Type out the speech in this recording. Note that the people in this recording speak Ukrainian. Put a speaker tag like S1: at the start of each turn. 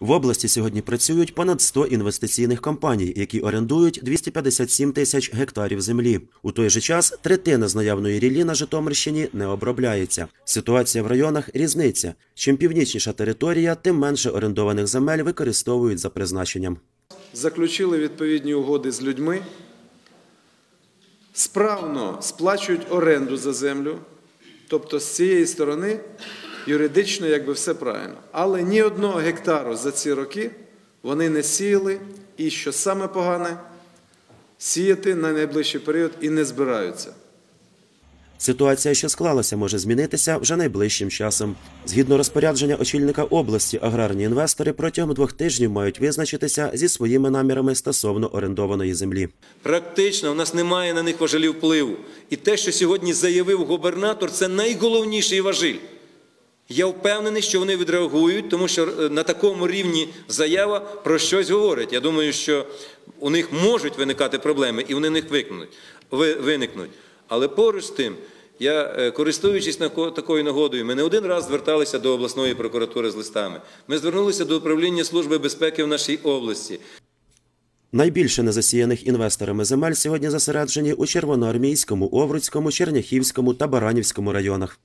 S1: В області сьогодні працюють понад 100 інвестиційних компаній, які орендують 257 тисяч гектарів землі. У той же час третина з наявної ріллі на Житомирщині не обробляється. Ситуація в районах різниця. Чим північніша територія, тим менше орендованих земель використовують за призначенням.
S2: заключили відповідні угоди з людьми, справно сплачують оренду за землю, тобто з цієї сторони юридично якби все правильно. Але ні одного гектару за ці роки вони не сіяли, і що саме погане, сіяти на найближчий період і не збираються.
S1: Ситуація, що склалася, може змінитися вже найближчим часом. Згідно розпорядження очільника області, аграрні інвестори протягом двох тижнів мають визначитися зі своїми намірами стосовно орендованої землі.
S3: Практично в нас немає на них важелів впливу. І те, що сьогодні заявив губернатор, це найголовніший важіль. Я впевнений, що вони відреагують, тому що е, на такому рівні заява про щось говорить. Я думаю, що у них можуть виникати проблеми, і вони них виникнуть. Але поруч з тим, я, е, користуючись такою нагодою, ми не один раз зверталися до обласної прокуратури з листами. Ми звернулися до управління Служби безпеки в нашій області.
S1: Найбільше незасіяних інвесторами земель сьогодні зосереджені у Червоноармійському, Овруцькому, Черняхівському та Баранівському районах.